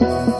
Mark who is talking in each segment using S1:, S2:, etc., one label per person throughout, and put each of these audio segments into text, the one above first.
S1: Thank you.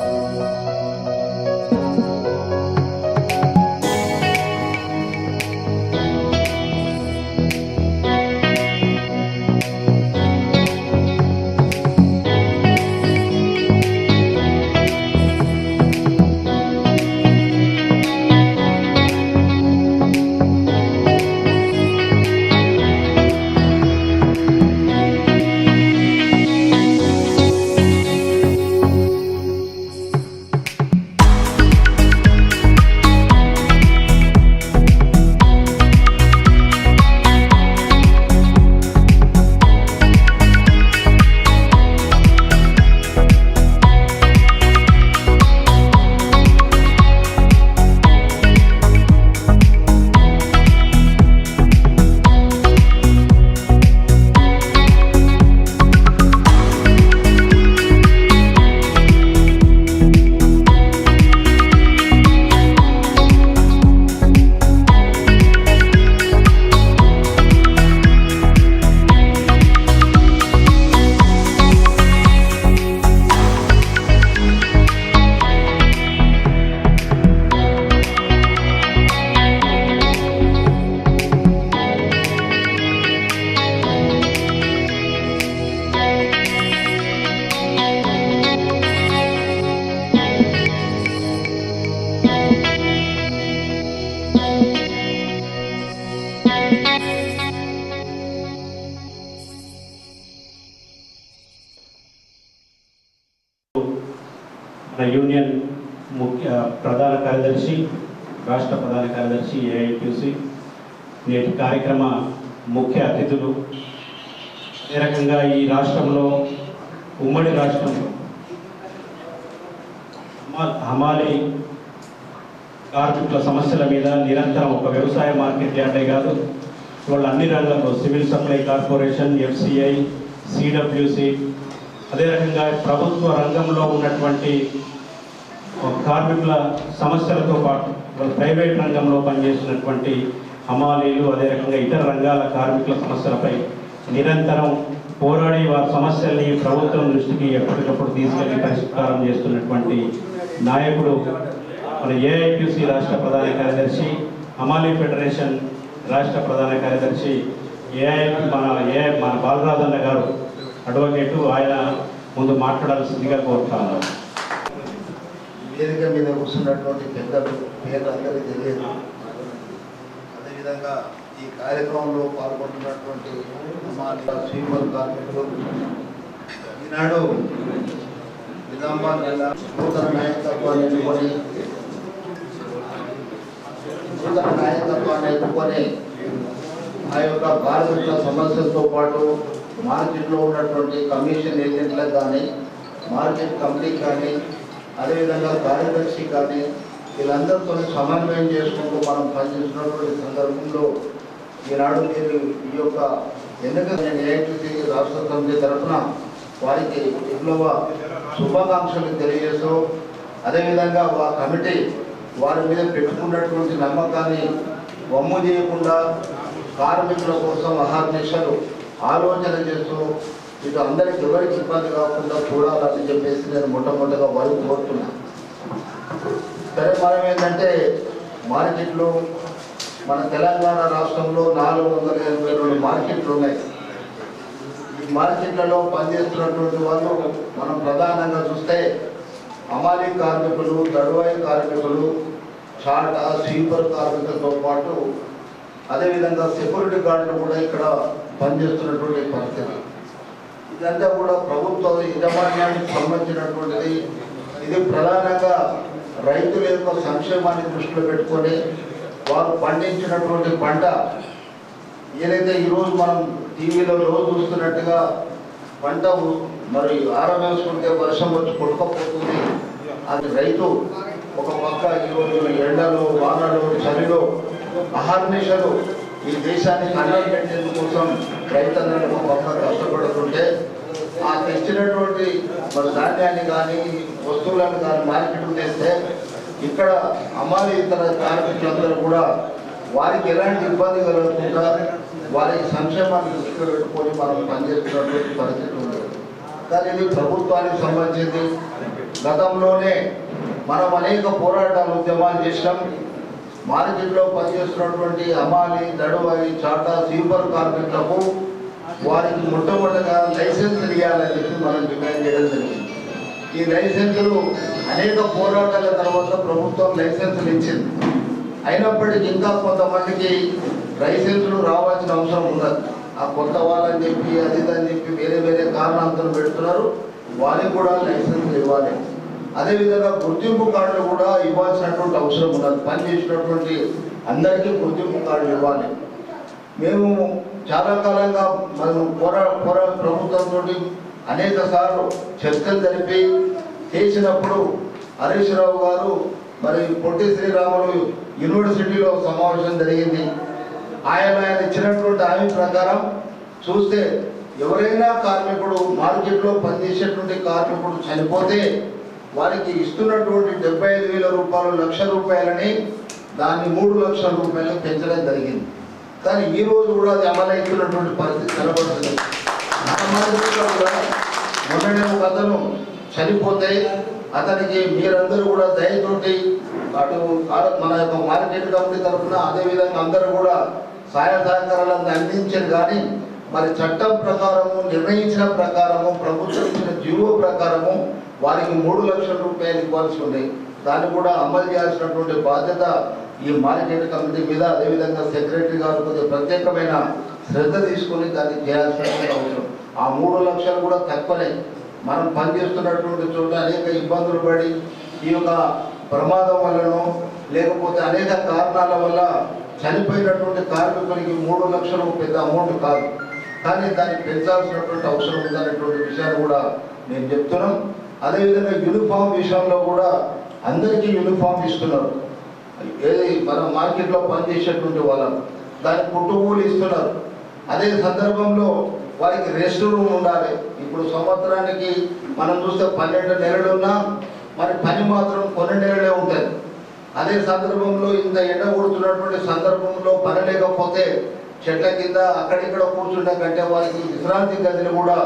S1: ప్రధాన కార్యదర్శి రాష్ట్ర ప్రధాన కార్యదర్శి ఏఐటీసీ నేటి కార్యక్రమ ముఖ్య అతిథులు. ఏ రకంగా ఈ రాష్ట్రంలో ఉమ్మడి రాష్ట్రంలో హమా- హమాలి కార్మికుల సమస్యల మీద నిరంతరం ఒక వ్యవసాయ మార్కెట్ యార్డే కాదు వాళ్ళు అన్ని రంగాల్లో civil supply corporation FCI CWC అదే రకంగా ప్రభుత్వ రంగంలో ఉన్నటువంటి కార్మికుల సమస్యలతో పాటు ప్రైవేట్ రంగంలో పనిచేస్తున్నటువంటి హమాలీలు అదే రకంగా ఇతర రంగాల కార్మికుల సమస్యలపై నిరంతరం పోరాడి వారి సమస్యల్ని ప్రభుత్వం దృష్టికి ఎప్పటికప్పుడు తీసుకెళ్ళి పరిష్కారం చేస్తున్నటువంటి నాయకుడు మన ఏఐక్యూసీ రాష్ట్ర ప్రధాన కార్యదర్శి హమాలీ ఫెడరేషన్ రాష్ట్ర ప్రధాన కార్యదర్శి ఏఐ మన ఏ మన బాలరాజన్న గారు అడ్వకేటు. ఆయన ముందు మాట్లాడాల్సిందిగా కోరుతాను
S2: వేదిక మీద కూర్చున్నటువంటి పెద్దలు పేర్లు అందరికీ తెలియదు. అదేవిధంగా ఈ కార్యక్రమంలో పాల్గొంటున్నటువంటి స్వీపర్ కార్మికులు ఈనాడు నిజామాబాద్ జిల్లా నూతన నాయకత్వాన్ని ఎన్నుకొని నూతన నాయకత్వాన్ని ఎన్నుకొని ఆ యొక్క బాధితుల సమస్యలతో పాటు మార్కెట్లో ఉన్నటువంటి కమిషన్ ఏజెంట్లకు కానీ మార్కెట్ కంపెనీకి కానీ అదేవిధంగా కార్యదర్శి కానీ వీళ్ళందరితో సమన్వయం చేసుకుంటూ మనం పనిచేస్తున్నటువంటి సందర్భంలో ఈనాడు మీరు ఈ యొక్క ఎన్నిక నేను ఏఐటీసీ రాష్ట్ర సమితి తరఫున వారికి విప్లవ శుభాకాంక్షలు తెలియజేస్తూ అదేవిధంగా ఆ కమిటీ వారి మీద పెట్టుకున్నటువంటి నమ్మకాన్ని వమ్ము చేయకుండా కార్మికుల కోసం అహర్నిశలు ఆలోచన చేస్తూ ఇటు అందరికి ఎవరికి ఇబ్బంది కాకుండా చూడాలని చెప్పేసి నేను మొట్టమొదటిగా వారు కోరుతున్నా. సరే మనం ఏంటంటే మార్కెట్లు మన తెలంగాణ రాష్ట్రంలో నాలుగు వందల ఎనభై రెండు మార్కెట్లు ఉన్నాయి. ఈ మార్కెట్లలో పనిచేస్తున్నటువంటి వాళ్ళు మనం ప్రధానంగా చూస్తే అమాలి కార్మికులు దడువాయి కార్మికులు చాటా స్వీపర్ కార్మికులతో పాటు అదేవిధంగా సెక్యూరిటీ గార్డులు కూడా ఇక్కడ పనిచేస్తున్నటువంటి పరిస్థితి. ఇదంతా కూడా ప్రభుత్వ యజమాన్యానికి సంబంధించినటువంటిది. ఇది ప్రధానంగా రైతుల యొక్క సంక్షేమాన్ని దృష్టిలో పెట్టుకొని వారు పండించినటువంటి పంట ఏదైతే ఈరోజు మనం టీవీలో రోజు చూస్తున్నట్టుగా పంట మరి ఆరంభించుకుంటే వర్షం వచ్చి కొట్టుకపోతుంది. అది రైతు ఒక పక్క ఈరోజు ఎండలు వానలు చలిలో అహర్నిశలు ఈ దేశాన్ని అన్నం పెట్టేందుకోసం రైతన్నలు ఒక కష్టపడుతుంటే ఆ తెచ్చినటువంటి మరి ధాన్యాన్ని కానీ వస్తువులను కానీ మార్కెట్ తెస్తే ఇక్కడ అమ్మాలి ఇతర కార్మికులందరూ కూడా వారికి ఎలాంటి ఇబ్బంది కలగకుండా వారి సంక్షేమాన్ని దృష్టిలో పెట్టుకొని మనం పనిచేస్తున్నటువంటి పరిస్థితి ఉంది. కానీ ఇది ప్రభుత్వానికి సంబంధించింది. గతంలోనే మనం అనేక పోరాటాలు ఉద్యమాలు చేసినాం. మార్కెట్లో పనిచేస్తున్నటువంటి అమాలి దడువాయి చాటా స్వీపర్ కార్మికులకు వారికి మొట్టమొదటిగా లైసెన్స్ ఇవ్వాలని చెప్పి మనం డిమాండ్ చేయడం జరిగింది. ఈ లైసెన్సులు అనేక పోరాటాల తర్వాత ప్రభుత్వం లైసెన్సులు ఇచ్చింది. అయినప్పటికీ ఇంకా కొంతమందికి లైసెన్సులు రావాల్సిన అవసరం ఉన్నది. ఆ కొత్త వాళ్ళని చెప్పి అది అని చెప్పి వేరే వేరే కారణాలతో పెడుతున్నారు. వారికి కూడా లైసెన్స్ ఇవ్వాలి. అదేవిధంగా గుర్తింపు కార్డులు కూడా ఇవ్వాల్సినటువంటి అవసరం ఉన్నది. పని చేసినటువంటి అందరికీ గుర్తింపు కార్డులు ఇవ్వాలి. మేము చాలా కాలంగా మనం పోరా పోరా ప్రభుత్వంతో అనేక సార్లు చర్చలు జరిపి చేసినప్పుడు హరీష్ రావు గారు మరి పొట్టి శ్రీరాములు యూనివర్సిటీలో సమావేశం జరిగింది. ఆయన ఆయన ఇచ్చినటువంటి హామీ ప్రకారం చూస్తే ఎవరైనా కార్మికుడు మార్కెట్లో పనిచేసేటువంటి కార్మికుడు చనిపోతే వారికి ఇస్తున్నటువంటి డెబ్బై ఐదు వేల రూపాయలు లక్ష రూపాయలని దాన్ని మూడు లక్షల రూపాయలు పెంచడం జరిగింది. కానీ ఈ రోజు కూడా అది అమలవుతున్నటువంటి పరిస్థితి కనబడుతుంది. మన కూడా మొన్ననే ఒక అతను చనిపోతే అతనికి మీరందరూ కూడా దయతోటి అటు మన యొక్క మార్కెట్ కమిటీ తరఫున అదేవిధంగా అందరూ కూడా సహాయ సహకారాలను అందించారు. కానీ మరి చట్టం ప్రకారము నిర్ణయించిన ప్రకారము ప్రభుత్వం ఇచ్చిన జీవో ప్రకారము వారికి మూడు లక్షల రూపాయలు ఇవ్వాల్సి ఉంది. దాన్ని కూడా అమలు చేయాల్సినటువంటి బాధ్యత ఈ మార్కెట్ కమిటీ మీద. అదేవిధంగా సెక్రటరీ గారు కొద్దిగా ప్రత్యేకమైన శ్రద్ధ తీసుకొని దాన్ని చేయాల్సినటువంటి అవసరం. ఆ మూడు లక్షలు కూడా తక్కువనే. మనం పనిచేస్తున్నటువంటి చోట అనేక ఇబ్బందులు పడి ఈ యొక్క ప్రమాదం వల్లనో లేకపోతే అనేక కారణాల వల్ల చనిపోయినటువంటి కార్మికులకి మూడు లక్షలు పెద్ద అమౌంట్ కాదు. కానీ దాన్ని పెంచాల్సినటువంటి అవసరం ఉందనేటువంటి విషయాన్ని కూడా నేను చెప్తున్నాం. అదేవిధంగా యూనిఫామ్ విషయంలో కూడా అందరికీ యూనిఫామ్ ఇస్తున్నారు. ఏది మన మార్కెట్లో పనిచేసేటువంటి వాళ్ళను దాని పుట్టుకూలు ఇస్తున్నారు. అదే సందర్భంలో వారికి రెస్ట్ రూమ్ ఉండాలి. ఇప్పుడు సంవత్సరానికి మనం చూస్తే పన్నెండు నెలలు ఉన్నా మరి పని మాత్రం కొన్ని నెలలే ఉంటుంది. అదే సందర్భంలో ఇంత ఎండ కొడుతున్నటువంటి సందర్భంలో పని లేకపోతే చెట్ల కింద అక్కడిక్కడ కూర్చుండే కంటే వారికి విశ్రాంతి గదిని కూడా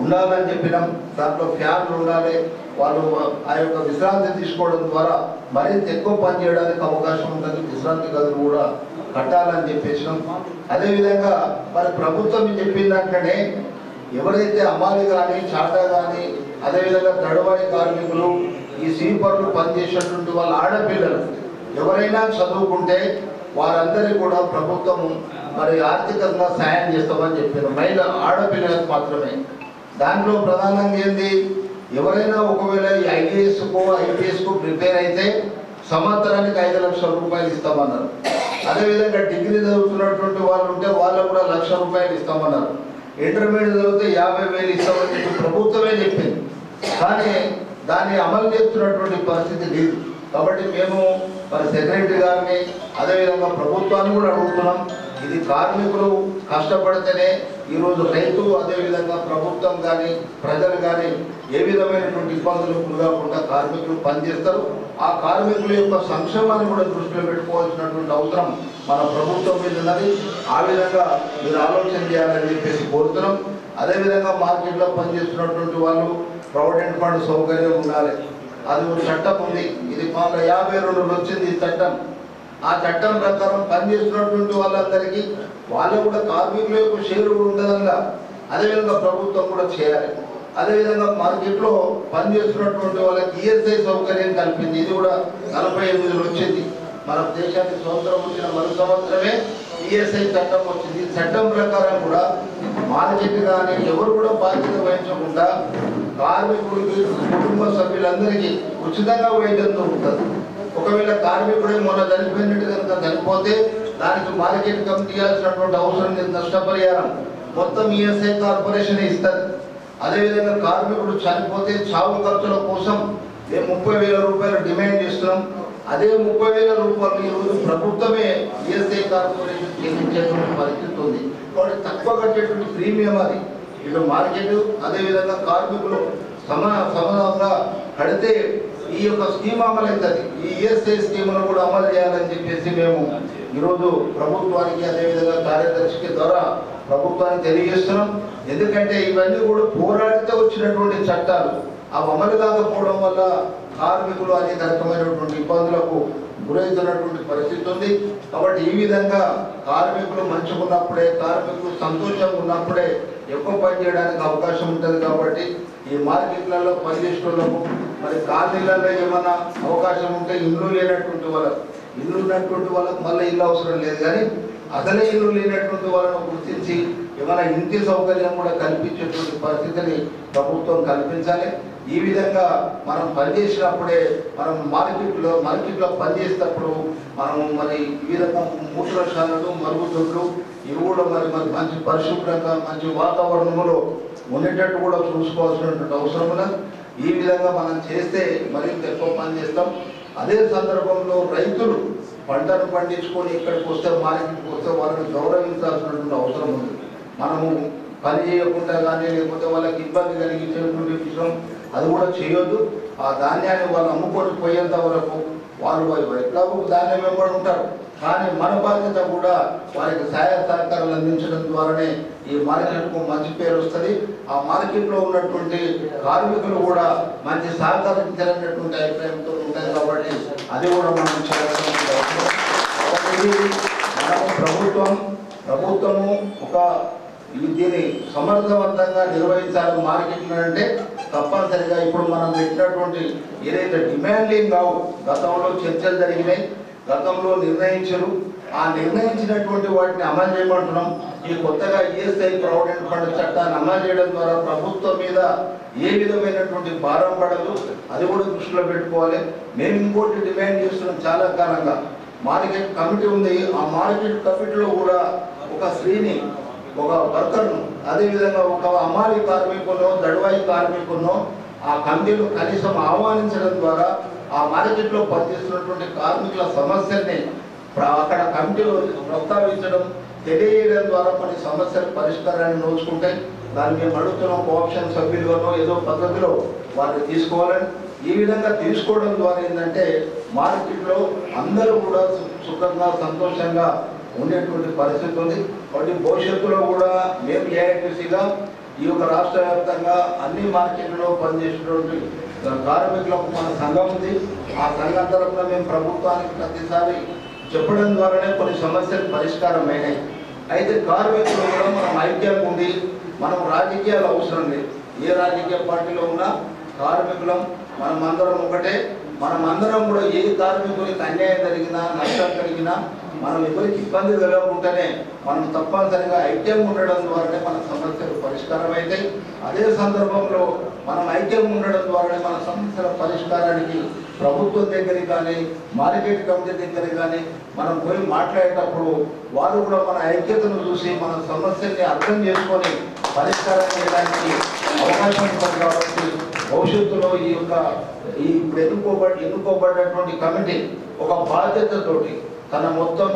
S2: ఉండాలని చెప్పినాం. దాంట్లో ఫ్యాన్లు ఉండాలి. వాళ్ళు ఆ యొక్క విశ్రాంతి తీసుకోవడం ద్వారా మరింత ఎక్కువ పని చేయడానికి అవకాశం ఉంటుంది. విశ్రాంతి గదులు కూడా కట్టాలని చెప్పేసినాం. అదేవిధంగా మరి ప్రభుత్వం చెప్పిందంటేనే ఎవరైతే అమ్మాలి కానీ చాటా కానీ అదేవిధంగా దడవాయి కార్మికులు ఈ సీపర్లు పనిచేసేటువంటి వాళ్ళ ఆడపిల్లలు ఎవరైనా చదువుకుంటే వారందరికీ కూడా ప్రభుత్వం మరి ఆర్థికంగా సాయం చేస్తామని చెప్పారు మహిళ ఆడపిల్లలకు మాత్రమే. దాంట్లో ప్రధానంగా ఏంది? ఎవరైనా ఒకవేళ ఐఏఎస్కు ఐపీఎస్కు ప్రిపేర్ అయితే సంవత్సరానికి ఐదు లక్షల రూపాయలు ఇస్తామన్నారు. అదేవిధంగా డిగ్రీ చదువుతున్నటువంటి వాళ్ళు ఉంటే వాళ్ళకు కూడా లక్ష రూపాయలు ఇస్తామన్నారు. ఇంటర్మీడియట్ చదివితే యాభై వేలు ఇస్తామని చెప్పి ప్రభుత్వమే చెప్పింది. కానీ దాన్ని అమలు చేస్తున్నటువంటి పరిస్థితి లేదు. కాబట్టి మేము మరి సెక్రటరీ గారిని అదేవిధంగా ప్రభుత్వాన్ని కూడా అడుగుతున్నాం. ఇది కార్మికులు కష్టపడితేనే ఈరోజు రైతు అదేవిధంగా ప్రభుత్వం కానీ ప్రజలు కానీ ఏ విధమైనటువంటి ఇబ్బందులు కాకుండా కార్మికులు పనిచేస్తారు. ఆ కార్మికుల యొక్క సంక్షేమాన్ని కూడా దృష్టిలో పెట్టుకోవాల్సినటువంటి అవసరం మన ప్రభుత్వం మీద ఉన్నది. ఆ విధంగా మీరు ఆలోచన చేయాలని చెప్పేసి కోరుతున్నాం. అదేవిధంగా మార్కెట్లో పనిచేస్తున్నటువంటి వాళ్ళు ప్రావిడెంట్ ఫండ్ సౌకర్యం ఉండాలి. అది ఒక చట్టం ఉంది. ఇది మాకు యాభై రెండు వచ్చింది ఈ చట్టం. ఆ చట్టం ప్రకారం పనిచేస్తున్నటువంటి వాళ్ళందరికీ వాళ్ళు కూడా కార్మికుల యొక్క షేర్ కూడా ఉంటుందల్లా అదేవిధంగా ప్రభుత్వం కూడా చేయాలి. అదేవిధంగా మార్కెట్లో పనిచేస్తున్నటువంటి వాళ్ళకి ఈఎస్ఐ సౌకర్యం కల్పింది. ఇది కూడా నలభై ఎనిమిదిలో వచ్చింది. మన దేశానికి స్వతంత్రం వచ్చిన మరు సంవత్సరమే ఈఎస్ఐ చట్టం వచ్చింది. చట్టం ప్రకారం కూడా మార్కెట్ కానీ ఎవరు కూడా బాధ్యత వహించకుండా కార్మికుడికి కుటుంబ సభ్యులందరికీ ఉచితంగా వేయడం జరుగుతుంది. ఒకవేళ కార్మికుడే మొన్న చనిపోయినట్టు కనుక చనిపోతే దానికి మార్కెట్ కమిటీ ఇవ్వాల్సినటువంటి అవసరం లేదు నష్టపరిహారం. మొత్తం ఈఎస్ఐ కార్పొరేషన్ ఇస్తుంది? అదేవిధంగా కార్మికుడు చనిపోతే చావు ఖర్చుల కోసం మేము ముప్పై వేల రూపాయలు డిమాండ్ చేస్తున్నాం. అదే ముప్పై వేల రూపాయలు ఈరోజు ప్రభుత్వమే ఈఎస్ఐ కార్పొరేషన్ చెల్లించేటువంటి పరిస్థితి ఉంది. కాబట్టి తక్కువ కట్టేటువంటి ప్రీమియం అది. ఇటు మార్కెట్ అదేవిధంగా కార్మికులు సమ సమానంగా కడితే ఈ యొక్క స్కీమ్ అమలు అవుతుంది. ఈ ఈఎస్ఐ స్కీమ్ను కూడా అమలు చేయాలని చెప్పేసి మేము ఈరోజు ప్రభుత్వానికి అదేవిధంగా కార్యదర్శికి ద్వారా ప్రభుత్వానికి తెలియజేస్తున్నాం. ఎందుకంటే ఇవన్నీ కూడా పోరాడితే వచ్చినటువంటి చట్టాలు. అవి అమలు కాకపోవడం వల్ల కార్మికులు అనేక రకమైనటువంటి ఇబ్బందులకు గురవుతున్నటువంటి పరిస్థితి ఉంది. కాబట్టి ఈ విధంగా కార్మికులు మంచిగా ఉన్నప్పుడే కార్మికులు సంతోషంగా ఉన్నప్పుడే ఎక్కువ పని చేయడానికి అవకాశం ఉంటుంది కాబట్టి ఈ మార్కెట్లలో పనిచేసుకున్నాము మరి కాలనీలలో ఏమైనా అవకాశం ఉంటే ఇల్లు లేనటువంటి వాళ్ళకు ఇల్లు ఉన్నటువంటి వాళ్ళకు మళ్ళీ ఇల్లు అవసరం లేదు. కానీ అసలే ఇల్లు లేనటువంటి వాళ్ళను గుర్తించి ఏమైనా ఇంటి సౌకర్యం కూడా కల్పించేటువంటి పరిస్థితిని ప్రభుత్వం కల్పించాలి. ఈ విధంగా మనం పనిచేసినప్పుడే మనం మార్కెట్లో మార్కెట్లో పనిచేసేటప్పుడు మనం మరి ఈ విధంగా మూత్రశాలలు మరుగుదొడ్లు ఇవి కూడా మరి మరి మంచి పరిశుభ్రంగా మంచి వాతావరణంలో ఉండేటట్టు కూడా చూసుకోవాల్సినటువంటి అవసరం ఈ విధంగా మనం చేస్తే మరింత ఎక్కువ పని చేస్తాం. అదే సందర్భంలో రైతులు పంటను పండించుకొని ఇక్కడికి వస్తే మార్కెట్కి వస్తే వాళ్ళని గౌరవించాల్సినటువంటి అవసరం ఉంది. మనము పని చేయకుండా కానీ లేకపోతే వాళ్ళకి ఇబ్బంది కలిగించేటువంటి విషయం అది కూడా చేయొద్దు. ఆ ధాన్యాన్ని వాళ్ళు అమ్ముకొని పోయేంత వరకు వాళ్ళు ఎట్లాగో ధాన్యం వెంబడి ఉంటారు. కానీ మన బాధ్యత కూడా వారికి సహాయ సహకారాలు అందించడం ద్వారానే ఈ మార్కెట్కు మంచి పేరు వస్తుంది. ఆ మార్కెట్లో ఉన్నటువంటి కార్మికులు కూడా మంచి సహకరించాలనేటువంటి అభిప్రాయంతో ఉంటుంది కాబట్టి అది కూడా మనం చేయాల్సిన మనము ప్రభుత్వం ప్రభుత్వము ఒక దీన్ని సమర్థవంతంగా నిర్వహించాలి మార్కెట్లో అంటే తప్పనిసరిగా ఇప్పుడు మనం పెట్టినటువంటి ఏదైతే డిమాండింగ్ కావు గతంలో చర్చలు జరిగినాయి. గతంలో నిర్ణయించరు. ఆ నిర్ణయించినటువంటి వాటిని అమలు చేయమంటున్నాం. ఈ కొత్తగా ఈఎస్ఐ ప్రావిడెంట్ ఫండ్ చట్టాన్ని అమలు చేయడం ద్వారా ప్రభుత్వం మీద ఏ విధమైనటువంటి భారం పడదు. అది కూడా దృష్టిలో పెట్టుకోవాలి. మేము ఇంకోటి డిమాండ్ చేస్తున్నాం చాలా కాలంగా. మార్కెట్ కమిటీ ఉంది. ఆ మార్కెట్ కమిటీలో కూడా ఒక స్త్రీని ఒక వర్కర్ను అదేవిధంగా ఒక అమ్మాయి కార్మికులను దడువాయి కార్మికులను ఆ కమిటీలో కనీసం ఆహ్వానించడం ద్వారా ఆ మార్కెట్లో పనిచేస్తున్నటువంటి కార్మికుల సమస్యల్ని అక్కడ కమిటీలో ప్రస్తావించడం తెలియజేయడం ద్వారా కొన్ని సమస్యల పరిష్కారాన్ని నోచుకుంటే దాన్ని మేము అడుగుతున్నాం కోఆప్షన్ సభ్యులుగానో ఏదో పద్ధతిలో వారిని తీసుకోవాలని. ఈ విధంగా తీసుకోవడం ద్వారా ఏంటంటే మార్కెట్లో అందరూ కూడా సుఖంగా సంతోషంగా ఉండేటువంటి పరిస్థితి ఉంది. కాబట్టి భవిష్యత్తులో కూడా మేము ఏఐటీసీగా ఈ యొక్క రాష్ట్ర వ్యాప్తంగా అన్ని మార్కెట్లో పనిచేసినటువంటి కార్మికులకు మన సంఘం ఉంది. ఆ సంఘం తరఫున మేము ప్రభుత్వానికి ప్రతిసారి చెప్పడం ద్వారానే కొన్ని సమస్యలు పరిష్కారం అయినాయి అయితే కార్మికులు కూడా మనం ఐక్యంగా ఉండి మనం రాజకీయాలు అవసరం లేదు. ఏ రాజకీయ పార్టీలో ఉన్నా కార్మికులం మనం అందరం ఒకటే. మనం అందరం కూడా ఏ కార్మికులకి అన్యాయం జరిగినా నష్టం కలిగినా మనం ఎవరికి ఇబ్బంది కలగకుండానే మనం తప్పనిసరిగా ఐక్యం ఉండడం ద్వారానే మన సమస్యలు పరిష్కారం అవుతాయి అదే సందర్భంలో మనం ఐక్యం ఉండడం ద్వారానే మన సమస్యల పరిష్కారానికి ప్రభుత్వం దగ్గరికి కానీ మార్కెట్ కమిటీ దగ్గర కానీ మనం పోయి మాట్లాడేటప్పుడు వారు కూడా మన ఐక్యతను చూసి మన సమస్యల్ని అర్థం చేసుకొని పరిష్కారం చేయడానికి అవకాశం ఉంటుంది కాబట్టి భవిష్యత్తులో ఈ యొక్క ఈ ఇప్పుడు ఎన్నుకోబడి ఎన్నుకోబడినటువంటి కమిటీ ఒక బాధ్యతతోటి తన మొత్తం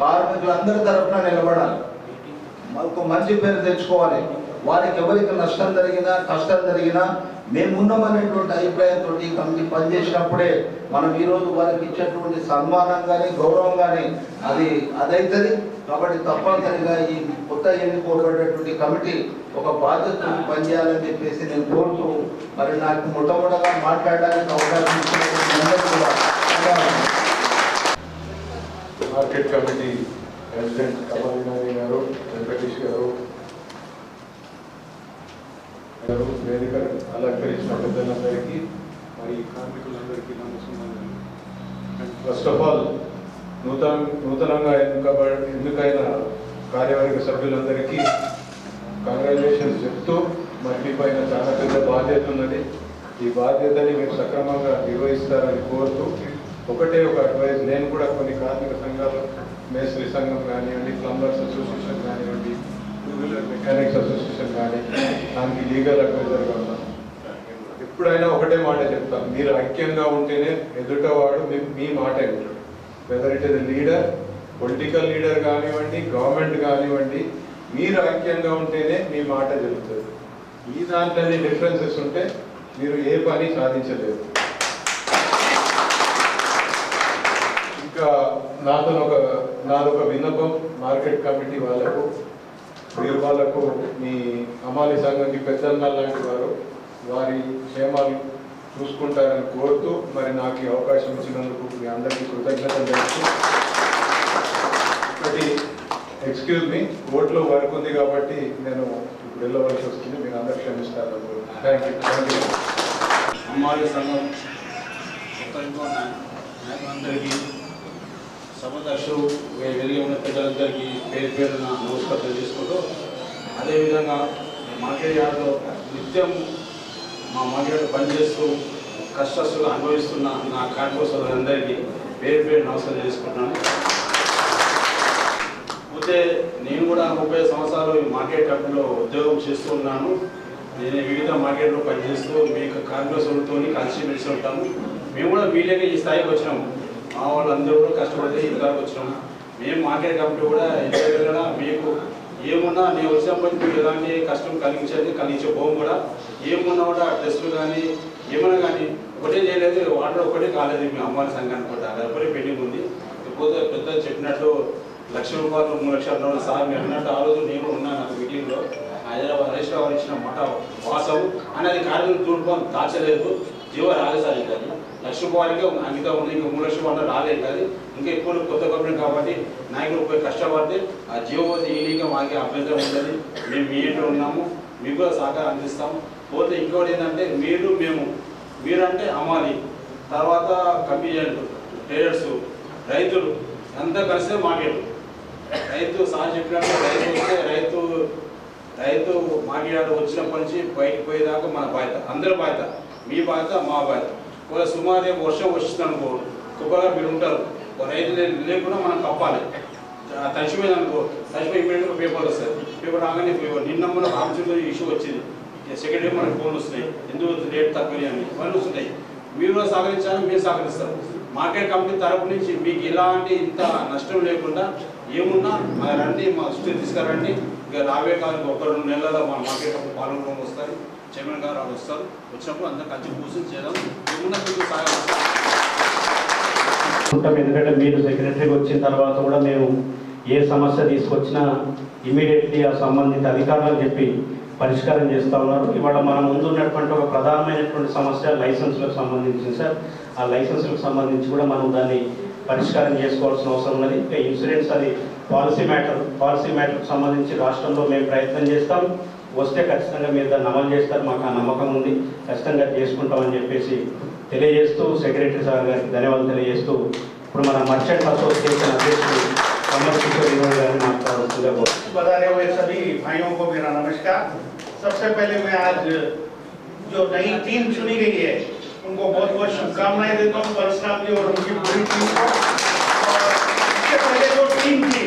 S2: కార్మికులందరి తరఫున నిలబడాలి. మనకు మంచి పేరు తెచ్చుకోవాలి. వారికి ఎవరికి నష్టం జరిగినా కష్టం జరిగినా మేమున్నామనేటువంటి అభిప్రాయంతో ఈ కమిటీ పనిచేసినప్పుడే మనం ఈరోజు వారికి ఇచ్చేటువంటి సన్మానం కానీ గౌరవం కానీ అది అదైతుంది. కాబట్టి తప్పనిసరిగా ఈ కొత్త ఎన్నుకోబడేటువంటి కమిటీ ఒక బాధ్యత పనిచేయాలని చెప్పేసి నేను కోరుతూ మరి నాకు మొట్టమొదటిగా మాట్లాడడానికి అవకాశం ఇచ్చినటువంటి మీ అందరికీ కూడా ధన్యవాదాలు.
S3: మార్కెట్ కమిటీ ప్రెసిడెంట్ కమలినాని గారు వెంకటేష్ గారు గారు వేదిక అలంకరించిన పెద్దలందరికీ మరి కార్మికులందరికీ నమస్కారం అండ్ ఫస్ట్ ఆఫ్ ఆల్ నూతన నూతనంగా ఎన్నుకబడి ఎన్నికైన కార్యవర్గ సభ్యులందరికీ కంగ్రాచులేషన్స్ చెప్తూ మరి మీ పైన చాలా పెద్ద బాధ్యత ఉన్నది. ఈ బాధ్యతని మీరు సక్రమంగా నిర్వహిస్తారని కోరుతూ ఒకటే ఒక అడ్వైజ్. నేను కూడా కొన్ని కార్మిక సంఘాలు మేస్త్రి సంఘం కానివ్వండి ప్లంబర్స్ అసోసియేషన్ కానివ్వండి టూ వీలర్ మెకానిక్స్ అసోసియేషన్ కానీ దానికి లీగల్ అడ్వైజర్గా ఉన్నాను ఎప్పుడైనా ఒకటే మాట చెప్తాను మీరు ఐక్యంగా ఉంటేనే ఎదుటవాడు మీ మీ మాట వింటాడు. Whether it is leader political leader కానివ్వండి గవర్నమెంట్ కానివ్వండి మీరు ఐక్యంగా ఉంటేనే మీ మాట జరుగుతుంది ఈ దాంట్లోనే డిఫరెన్సెస్ ఉంటే మీరు ఏ పని సాధించలేరు ఇంకా నాతో ఒక నాదొక విన్నపం మార్కెట్ కమిటీ వాళ్ళకు మీరు వాళ్ళకు మీ అమాలి సంఘంకి పెద్దన్న లాంటి వారు వారి క్షేమాలు చూసుకుంటారని కోరుతూ మరి నాకు ఈ అవకాశం ఇచ్చినందుకు మీ అందరికీ కృతజ్ఞతలు తెలుసు ఒకటి ఎక్స్క్యూజ్ మీ ఓట్లో వర్క్ ఉంది కాబట్టి నేను ఇప్పుడు వెళ్ళవలసి వస్తుంది మీరు అందరు క్షమిస్తారు థ్యాంక్ యూ థ్యాంక్ యూ
S4: అమ్మాయి సంఘం అందరికీ నాయకులందరికీ సభదర్శు వెలిగి ఉన్న పెద్దలందరికీ పేరు పేరున నమస్కారం చేసుకుంటూ అదేవిధంగా మార్కెట్ యార్డ్లో నిత్యం మా మార్కెట్ పనిచేస్తూ కష్టస్తులు అనుభవిస్తున్న నా కార్మిక పేరు పేరు నమస్కారం చేసుకుంటున్నాను పోతే నేను కూడా ముప్పై సంవత్సరాలు ఈ మార్కెట్ కంపెనీలో ఉద్యోగం చేస్తూ ఉన్నాను. నేను వివిధ మార్కెట్లో పనిచేస్తూ మీకు కార్మిక సోదరులతో కలిసి మెలిసి ఉంటాము. మేము కూడా మీడియాగా ఈ స్థాయికి వచ్చినాము. మా వాళ్ళందరూ కూడా కష్టపడి ఇంతవరకు మేము మార్కెట్ కాబట్టి కూడా ఎక్కడ మీకు ఏమున్నా నేను వచ్చినప్పటి మీకు ఎలాంటి కష్టం కలిగించేది కలిగించే పోం కూడా ఏమున్నా కూడా టెస్టులు కానీ ఏమైనా కానీ ఒకటే చేయలేదు వాటర్ ఒకటే కాలేదు మీ అమ్మాయి సంఘానికి కూడా. అది ఒకటే పెండింగ్ ఉంది. ఇకపోతే పెద్ద చెప్పినట్టు లక్ష రూపాయలు మూడు లక్షలు అన్నారు. సార్ మీరు అన్నట్టు ఆ రోజు నేను ఉన్నాను నాకు మీటింగ్లో. హైదరాబాద్ హరీష్ రావు ఇచ్చిన మాట వాసం అనేది కార్యక్రమం తూర్పు దాచలేదు. జీవో రాలేదు సార్ ఇంకా లక్ష రూపాయలకే అంకితం ఉంది ఇంకా మూడు లక్షల రూపాయలు రాలేదు అది ఇంకా ఎక్కువ కొత్త కంపెనీ కాబట్టి నాయకులు పోయి కష్టపడితే ఆ జీవో ఈలీగా మాకే అభ్యంతరం ఉండదు మేము మీ ఇంట్లో ఉన్నాము. మీకు కూడా సహకారం అందిస్తాము. పోతే ఇంకోటి ఏంటంటే మీరు మేము మీరంటే అమ్మాలి. తర్వాత కమిజెంట్ ట్రేడర్స్ రైతులు అంతా కలిస్తే మార్కెట్ రైతు సార్ చెప్పినట్టు రైతు వస్తే రైతు రైతు మాట్లాడు వచ్చినప్పటి నుంచి బయటకు పోయేదాకా మన బాధ్యత. అందరి బాధ్యత. మీ బాధ్యత మా బాధ్యత. ఒకవేళ సుమారు వర్షం వచ్చింది అనుకో కుప్పగా మీరు ఉంటారు. రైతు లేకుండా మనం కప్పాలి తడిచిపోయింది అనుకో తడిచిపోయి ఇమీడియట్గా పేపర్ వస్తుంది. పేపర్ రాగానే పేపర్. నిన్న మన రామచంద్ర ఇష్యూ వచ్చింది. సెకండ్ మనకు ఫోన్లు వస్తున్నాయి. ఎందుకు రేట్ తక్కువ అని ఇవన్నీ వస్తున్నాయి. మీరు కూడా సహకరించాలి మీరు సహకరిస్తాం. మార్కెట్ కంపెనీ తరపు నుంచి మీకు ఎలాంటి ఇంత నష్టం లేకుండా ఏమున్నా రండి మా దృష్టికి తీసుకురండి. ఇక రాబోయే కాలం ఒక రెండు నెలల్లో మా మార్కెట్ కంపెనీ పాలన వస్తాయి. చైర్మన్ గారు వాళ్ళు వస్తారు. వచ్చినప్పుడు అందరం కలిసి కూర్చొని చేద్దాం సహాయం
S1: ఎందుకంటే మీరు సెక్రటరీకి వచ్చిన తర్వాత కూడా మేము ఏ సమస్య తీసుకొచ్చినా ఇమీడియట్లీ ఆ సంబంధిత అధికారులకు చెప్పి పరిష్కారం చేస్తూ ఉన్నారు. ఇవాళ మన ముందు ఉన్నటువంటి ఒక ప్రధానమైనటువంటి సమస్య లైసెన్స్లకు సంబంధించింది సార్. ఆ లైసెన్స్లకు సంబంధించి కూడా మనం దాన్ని పరిష్కారం చేసుకోవాల్సిన అవసరం ఉన్నది. ఇంకా ఇన్సూరెన్స్ అది పాలసీ మ్యాటర్ పాలసీ మ్యాటర్కి సంబంధించి రాష్ట్రంలో మేము ప్రయత్నం చేస్తాం. వస్తే ఖచ్చితంగా మీరు దాన్ని అమలు చేస్తారు మాకు ఆ నమ్మకం ఉంది ఖచ్చితంగా చేసుకుంటామని చెప్పేసి తెలియజేస్తూ సెక్రటరీ సార్ గారికి ధన్యవాదాలు తెలియజేస్తూ ఇప్పుడు మన మర్చెంట్ అసోసియేషన్ అధ్యక్షుడు కమల్ కిషోర్ వినోద్ గారిని మాట్లాడుతుందిగా కోరుతున్నాను.
S5: पधारे हुए सभी भाइयों को मेरा नमस्कार सबसे पहले मैं आज जो नई टीम चुनी गई है उनको बहुत बहुत शुभकामनाएं देता हूँ परशुराम जी और उनकी पूरी टीम को और इससे पहले जो टीम थी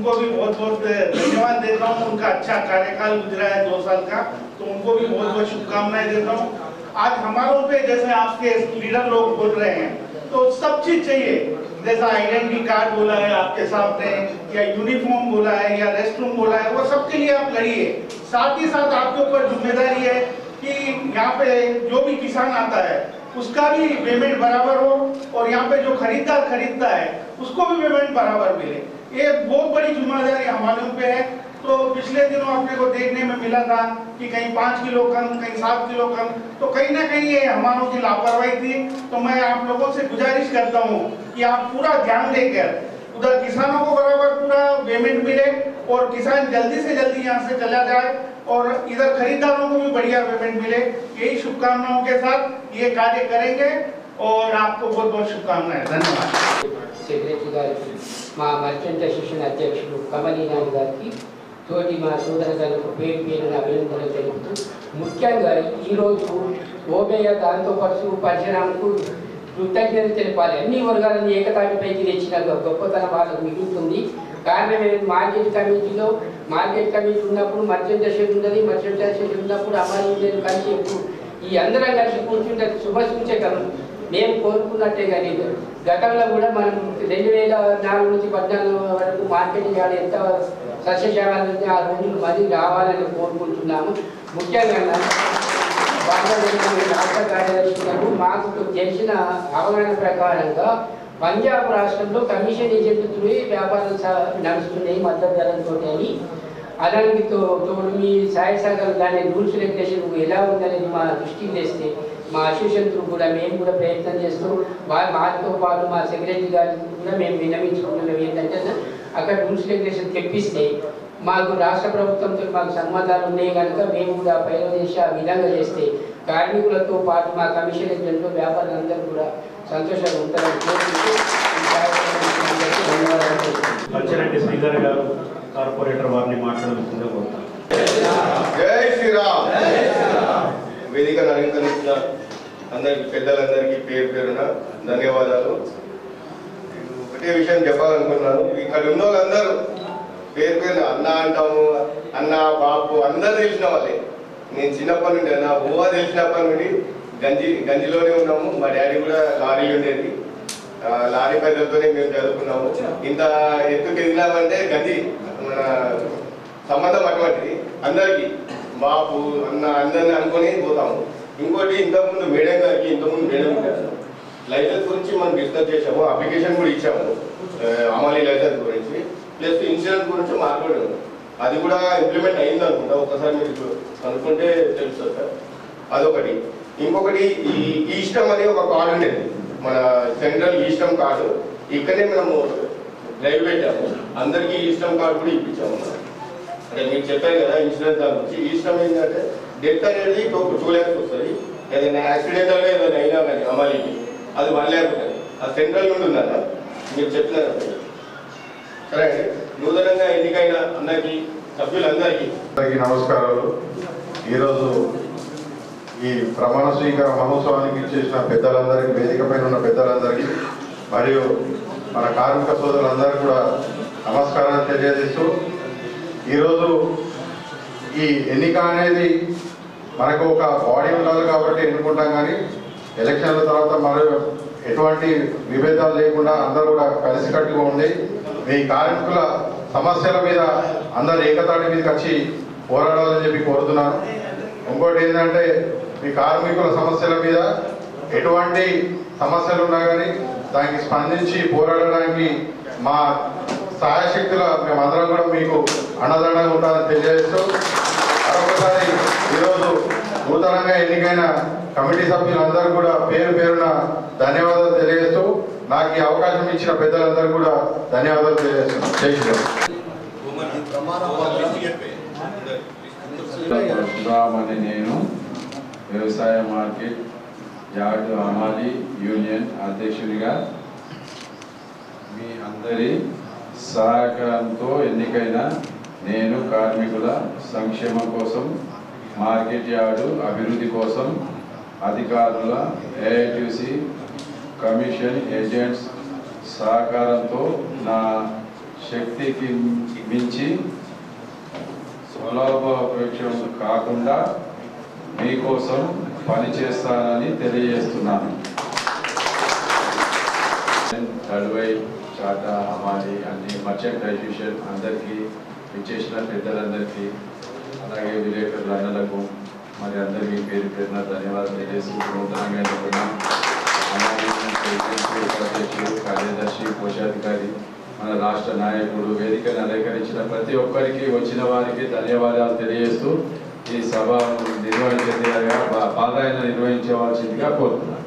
S5: उनको भी बहुत बहुत धन्यवाद देता हूँ। उनका अच्छा कार्यकाल गुजरा है दो साल का तो उनको भी बहुत बहुत शुभकामनाएँ देता हूँ। आज हमारों पे जैसे आपके लीडर लोग बोल रहे हैं तो सब चीज़ चाहिए। जैसा आइडेंटिटी कार्ड बोला है आपके सामने, या यूनिफॉर्म बोला है, या रेस्ट रूम बोला है, वो सबके लिए आप लड़िए। साथ ही साथ आपके ऊपर ज़िम्मेदारी है कि यहाँ पे जो भी किसान आता है, उसका भी पेमेंट बराबर हो, और यहाँ पे जो खरीदार खरीदता है, उसको भी पेमेंट बराबर मिले। ये बहुत बड़ी ज़िम्मेदारी हमारे पे है। तो पिछले दिनों अपने को देखने में मिला था कि कहीं पाँच किलो कम, कहीं सात किलो कम तो कहीं ना कहीं ये हमारों की लापरवाही थी। तो मैं आप लोगों से गुजारिश करता हूँ कि आप पूरा ध्यान देकर उधर किसानों को बराबर पूरा पेमेंट मिले और किसान जल्दी से जल्दी यहाँ से चला जाए और इधर खरीदारों को भी बढ़िया पेमेंट मिले। यही शुभकामनाओं के साथ ये कार्य करेंगे और आपको बहुत बहुत शुभकामनाएँ। धन्यवाद।
S6: మా మర్చెంట్ అసోసియేషన్ అధ్యక్షుడు కమలీనాథ్ గారికి తోటి మా సోదరగారికి పేరు పేరున అభినందనలు తెలుపుతూ ముఖ్యంగా ఈరోజు ఓబయ్య దాంతోపాటు పరశురాముకు కృతజ్ఞత తెలిపాలి. అన్ని వర్గాలను ఏకతాటిపైకి తెచ్చిన గొప్పతనం వాళ్ళకు మిగులుతుంది. కారణం ఏంటి మార్కెట్ కమిటీలో మార్కెట్ కమిటీ ఉన్నప్పుడు మర్చెంట్ అసోసియేషన్ ఉన్నది మర్చెంట్ అసోసియేషన్ ఉన్నప్పుడు అమలు కలిసి ఈ అందరం కలిసి కూర్చుంటే శుభ సూచకం మేము కోరుకున్నట్టే కానీ గతంలో కూడా మనం రెండు వేల నాలుగు నుంచి పద్నాలుగు వరకు మార్కెట్ యార్డ్ ఎంత సస్యశాల ఆ రోజులు మళ్ళీ రావాలని కోరుకుంటున్నాము. ముఖ్యంగా భారతదేశంలోని రాష్ట్ర కార్యదర్శులకు మాకు తెలిసిన అవగాహన ప్రకారంగా పంజాబ్ రాష్ట్రంలో కమిషన్ ఏజెంట్ త్రూ వ్యాపారం నడుస్తున్నాయి మద్దతు ధరలతో అని. అలాంటి తోడు మీ సాయసాగర్ దాని రూల్స్ రెగ్యులేషన్ ఎలా ఉందనేది మా దృష్టికి తెస్తే మా అసోసియేషన్ కూడా మేము కూడా ప్రయత్నం చేస్తూ మాతో పాటు మా సెక్రటరీ గారికి కూడా మేము విన్నవించుకుంటున్నాం ఏంటంటే అక్కడ రూల్స్ రెగ్యులేషన్ తెప్పిస్తే మాకు రాష్ట్ర ప్రభుత్వంతో మాకు సంబంధాలు ఉన్నాయి కనుక మేము కూడా పైన చేసి ఆ విధంగా చేస్తే కార్మికులతో పాటు మా కమిషన్ ఏజెంట్లు వ్యాపారులందరూ కూడా సంతోషంగా ఉంటారని కోరుకుంటూ
S1: శ్రీధర్ గారు కార్పొరేటర్ వారిని మాట్లాడుతుందిగా కోరుతాను
S7: జై శ్రీరామ్. వేదికను అలంకరించిన అందరికి పెద్దలందరికీ పేరు పేరున ధన్యవాదాలు. ఒకటే విషయం చెప్పాలనుకున్నాను. ఇక్కడ ఉన్న వాళ్ళందరూ పేరు పేరున అన్న అంటాము అన్న బాపు అందరు తెలిసిన వాళ్ళే. నేను చిన్నప్పటి నుండి నా ఊహ తెలిసినప్పటి నుండి గంజి గంజిలోనే ఉన్నాము. మా డాడీ కూడా లారీ ఉండేది. లారీ పెద్దలతోనే మేము చదువుకున్నాము. ఇంత ఎత్తుకు ఎదిగినామంటే గంజి మన సంబంధం అటువంటిది అందరికీ. బాపు అన్న అందరిని అనుకొని పోతాము. ఇంకోటి ఇంతకుముందు మేడం గారికి ఇంతకుముందు మేడం గారు లైసెన్స్ గురించి మనం డిస్కస్ చేసాము అప్లికేషన్ కూడా ఇచ్చాము అమలీ లైసెన్స్ గురించి ప్లస్ ఇన్సూరెన్స్ గురించి మాట్లాడాము. అది కూడా ఇంప్లిమెంట్ అయింది అనుకుంటా ఒకసారి మీరు అనుకుంటే తెలుస్తుంది సార్. అదొకటి. ఇంకొకటి ఈ ఈస్టమ్ అనే ఒక కార్డు ఉండేది. మన సెంట్రల్ ఈస్టమ్ కార్డు. ఇక్కడనే మనము డ్రైవ్ పెట్టాము అందరికీ ఈస్టమ్ కార్డు కూడా ఇప్పించాము. అంటే మీకు చెప్పాను కదా ఇన్సూరెన్స్ దాని గురించి. ఈస్టమ్ ఏంటంటే డెత్ అనేది టూ టూ ల్యాక్స్ వస్తుంది. ఏదైనా యాక్సిడెంటల్గా ఏదైనా అయినా కానీ అమలుకి అది వన్ ల్యాక్ ఉంటుంది. ఆ సెంట్రల్ నుండి ఉందా మీరు చెప్పినారు సరే అండి. నూతనంగా ఎన్నికైన అందరికీ సభ్యులందరికీ.
S8: అందరికీ నమస్కారాలు. ఈరోజు ఈ ప్రమాణ స్వీకార మహోత్సవానికి చేసిన పెద్దలందరికీ వేదిక పైన ఉన్న పెద్దలందరికీ మరియు మన కార్మిక సోదరులందరూ కూడా నమస్కారాలు తెలియజేస్తూ ఈరోజు ఈ ఎన్నిక అనేది మనకు ఒక బాడీ ఉండాలి కాబట్టి ఎన్నుకుంటాం కానీ ఎలక్షన్ల తర్వాత మరి ఎటువంటి విభేదాలు లేకుండా అందరూ కూడా కలిసికట్టుగా ఉండి మీ కార్మికుల సమస్యల మీద అందరు ఏకతాటి మీదకి వచ్చి పోరాడాలని చెప్పి కోరుతున్నాను. ఇంకోటి ఏంటంటే మీ కార్మికుల సమస్యల మీద ఎటువంటి సమస్యలు ఉన్నా కానీ దానికి స్పందించి పోరాడడానికి మా సహాయశక్తుల మేమందరం కూడా మీకు అన్నదానంగా ఉంటామని తెలియజేస్తూ మరొకసారి ఈరోజు నూతనంగా ఎన్నికైన కమిటీ సభ్యులందరూ కూడా పేరు పేరున ధన్యవాదాలు తెలియజేస్తూ నాకు ఈ అవకాశం ఇచ్చిన పెద్దలందరూ కూడా ధన్యవాదాలు తెలియజేస్తున్నాను జై శ్రీరామ్.
S9: నేను వ్యవసాయ మార్కెట్ యార్డు అమాలి యూనియన్ అధ్యక్షునిగా మీ అందరి సహకారంతో ఎన్నికైన నేను కార్మికుల సంక్షేమం కోసం మార్కెట్ యార్డు అభివృద్ధి కోసం అధికారుల ఏఐటిసి కమిషన్ ఏజెంట్స్ సహకారంతో నా శక్తికి మించి స్వలాభాపేక్షం కాకుండా మీకోసం పనిచేస్తానని తెలియజేస్తున్నాను. తడువై కాటా హమాలి అన్ని మర్చెంట్ అసోసియేషన్ అందరికీ విచ్చేసిన పెద్దలందరికీ అలాగే విలేకరుల అన్నలకు మరి అందరికీ పేరు పేరున ధన్యవాదాలు తెలియజేసుకుంటూ నూతనంగా ఉపాధ్యక్షుడు కార్యదర్శి కోశాధికారి మన రాష్ట్ర నాయకుడు వేదికను అలంకరించిన ప్రతి ఒక్కరికి వచ్చిన వారికి ధన్యవాదాలు తెలియజేస్తూ ఈ సభ నిర్వహించేదిగా పాదాయన నిర్వహించవలసిందిగా కోరుతున్నాను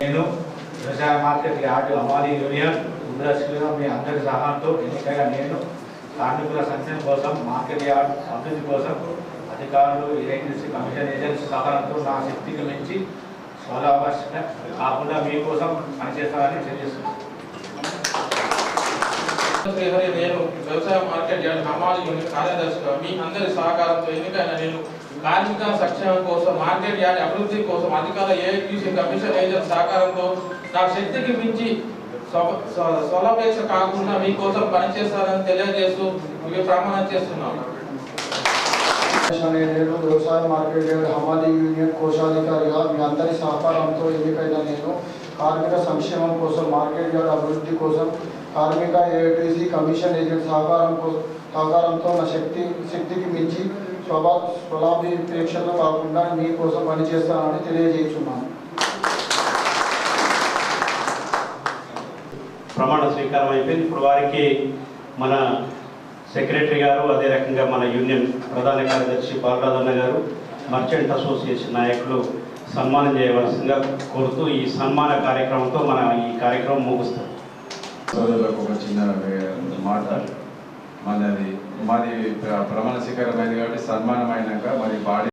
S10: నేను వ్యవసాయ మార్కెట్ యార్డు అమాలి యూనియన్ ఉద్రస్టులుగా మీ అందరి సహాయంతో ఎన్నికగా నేను కార్మికుల సంక్షేమం కోసం మార్కెట్ యార్డ్ అభివృద్ధి కోసం అధికారులు ఏజెన్సీ కమిషన్ ఏజెన్సీ సహకారంతో నా శక్తికి మించి స్వలాభర్షణ కాకుండా మీకోసం పనిచేస్తానని తెలియజేస్తున్నాను.
S11: శ్రీహరి నేను వ్యవసాయ మార్కెట్ యార్డ్ హమాలి యూనియన్ కార్యదర్శిగా మీ అందరి సహకారంతో ఎన్నికైనా నేను కార్మిక సంక్షేమం కోసం మార్కెట్ యార్డ్ అభివృద్ధి కోసం అధికార ఏఐటీసీ కమిషన్ ఏజెంట్ సహకారంతో నా శక్తికి మించి స్వ- స్వ- స్వలాపేక్ష కాకుండా మీకోసం పనిచేస్తానని తెలియజేస్తూ ఇవి ప్రమాణం చేస్తున్నాను
S12: అనే నేను వ్యవసాయ మార్కెట్ యార్డ్ హమాలీ యూనియన్ కోశాధికారిగా మీ అందరి సహకారంతో ఎన్నికైన నేను కార్మిక సంక్షేమం కోసం మార్కెట్ యార్డ్ అభివృద్ధి కోసం కార్మిక ఏఐటీసీ కమిషన్ ఏజెంట్ సహకారం కో- సహకారంతో నా శక్తి శక్తికి మించి స్వభా స్వలాభిపేక్షలు కాకుండా మీకోసం పనిచేస్తానని తెలియజేస్తున్నాను.
S1: ప్రమాణ స్వీకారం అయిపోయింది. ఇప్పుడు వారికి మన సెక్రటరీ గారు అదే రకంగా మన యూనియన్ ప్రధాన కార్యదర్శి బాలరాజన్న గారు మర్చెంట్ అసోసియేషన్ నాయకులు సన్మానం చేయవలసిందిగా కోరుతూ ఈ సన్మాన కార్యక్రమంతో మన ఈ కార్యక్రమం ముగుస్తాం
S9: సోదరులకు ఒక చిన్న వే- మాట అది మాది ప్ర- ప్రమాణ అయింది కాబట్టి సన్మానం అయినాక మరి బాడీ